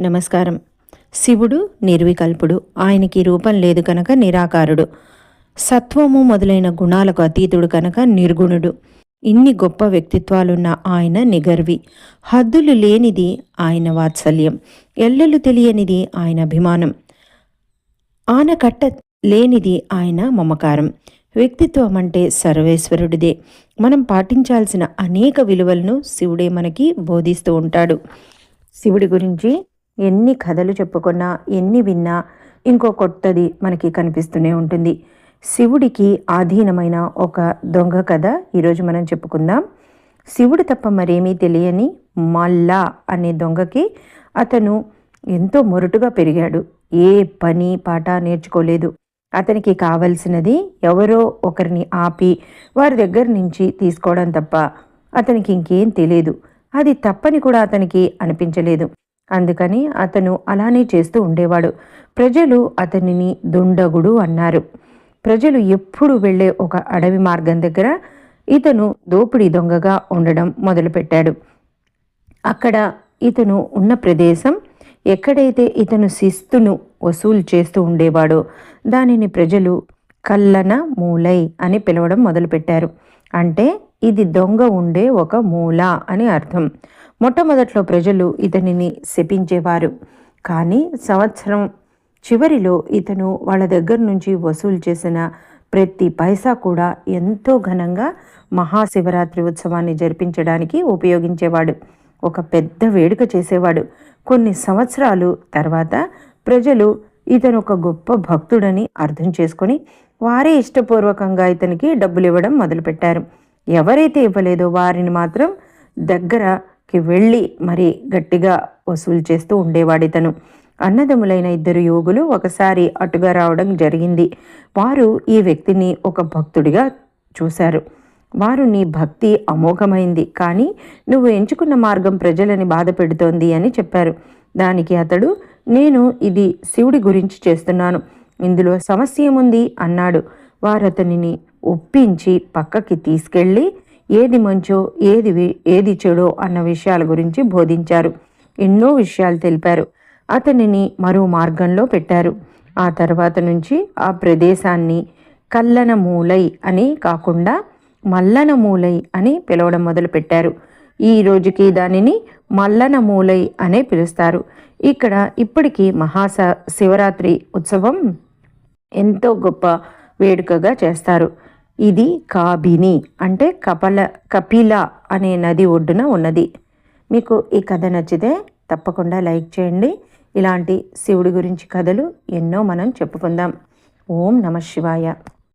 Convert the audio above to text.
నమస్కారం. శివుడు నిర్వికల్పుడు. ఆయనకి రూపం లేదు కనుక నిరాకారుడు. సత్వము మొదలైన గుణాలకు అతీతుడు కనుక నిర్గుణుడు. ఇన్ని గొప్ప వ్యక్తిత్వాలున్న ఆయన నిగర్వి. హద్దులు లేనిది ఆయన వాత్సల్యం. ఎల్లలు తెలియనిది ఆయన అభిమానం. ఆనకట్ట లేనిది ఆయన మమకారం. వ్యక్తిత్వం అంటే సర్వేశ్వరుడిదే. మనం పాటించాల్సిన అనేక విలువలను శివుడే మనకి బోధిస్తూ ఉంటాడు. శివుడి గురించి ఎన్ని కథలు చెప్పుకున్నా ఎన్ని విన్నా ఇంకో కొత్తది మనకి కనిపిస్తూనే ఉంటుంది. శివుడికి ఆధీనమైన ఒక దొంగ కథ ఈరోజు మనం చెప్పుకుందాం. శివుడు తప్ప మరేమీ తెలియని మల్లా అనే దొంగకి అతను ఎంతో మొరటుగా పెరిగాడు. ఏ పని పాట నేర్చుకోలేదు. అతనికి కావలసినది ఎవరో ఒకరిని ఆపి వారి దగ్గర నుంచి తీసుకోవడం తప్ప అతనికి ఇంకేం తెలియదు. అది తప్పని కూడా అతనికి అనిపించలేదు. అందుకని అతను అలానే చేస్తూ ఉండేవాడు. ప్రజలు అతనిని దుండగుడు అన్నారు. ప్రజలు ఎప్పుడు వెళ్ళే ఒక అడవి మార్గం దగ్గర ఇతను దోపిడీ దొంగగా ఉండడం మొదలుపెట్టాడు. అక్కడ ఇతను ఉన్న ప్రదేశం ఎక్కడైతే ఇతను శిస్తును వసూలు చేస్తూ ఉండేవాడో దానిని ప్రజలు కల్లన మూలై అని పిలవడం మొదలుపెట్టారు. అంటే ఇది దొంగ ఉండే ఒక మూల అని అర్థం. మొట్టమొదట్లో ప్రజలు ఇతనిని శపించేవారు. కానీ సంవత్సరం చివరిలో ఇతను వాళ్ళ దగ్గర నుంచి వసూలు చేసిన ప్రతి పైసా కూడా ఎంతో ఘనంగా మహాశివరాత్రి ఉత్సవాన్ని జరిపించడానికి ఉపయోగించేవాడు. ఒక పెద్ద వేడుక చేసేవాడు. కొన్ని సంవత్సరాలు తర్వాత ప్రజలు ఇతను ఒక గొప్ప భక్తుడని అర్థం చేసుకొని వారే ఇష్టపూర్వకంగా ఇతనికి డబ్బులు ఇవ్వడం మొదలుపెట్టారు. ఎవరైతే ఇవ్వలేదో వారిని మాత్రం దగ్గరకి వెళ్ళి మరి గట్టిగా వసూలు చేస్తూ ఉండేవాడితను. అన్నదములైన అన్నదమ్ములైన ఇద్దరు యోగులు ఒకసారి అటుగా రావడం జరిగింది. వారు ఈ వ్యక్తిని ఒక భక్తుడిగా చూశారు. వారు నీ భక్తి అమోఘమైంది కానీ నువ్వు ఎంచుకున్న మార్గం ప్రజలని బాధ పెడుతోంది అని చెప్పారు. దానికి అతడు నేను ఇది శివుడి గురించి చేస్తున్నాను. ఇందులో సమస్య ఏముంది అన్నాడు. వారు అతనిని ఒప్పించి పక్కకి తీసుకెళ్ళి ఏది మంచో ఏది ఏది చెడో అన్న విషయాల గురించి బోధించారు. ఎన్నో విషయాలు తెలిపారు. అతనిని మరో మార్గంలో పెట్టారు. ఆ తర్వాత నుంచి ఆ ప్రదేశాన్ని కల్లన మూలై అని కాకుండా మల్లన మూలై అని పిలవడం మొదలుపెట్టారు. ఈ రోజుకి దానిని మల్లన మూలై అనే పిలుస్తారు. ఇక్కడ ఇప్పటికీ మహాశ శివరాత్రి ఉత్సవం ఎంతో గొప్ప వేడుకగా చేస్తారు. ఇది కాబిని అంటే కపల కపిల అనే నది ఒడ్డున ఉన్నది. మీకు ఈ కథ నచ్చితే తప్పకుండా లైక్ చేయండి. ఇలాంటి శివుడి గురించి కథలు ఎన్నో మనం చెప్పుకుందాం. ఓం నమ శివాయ.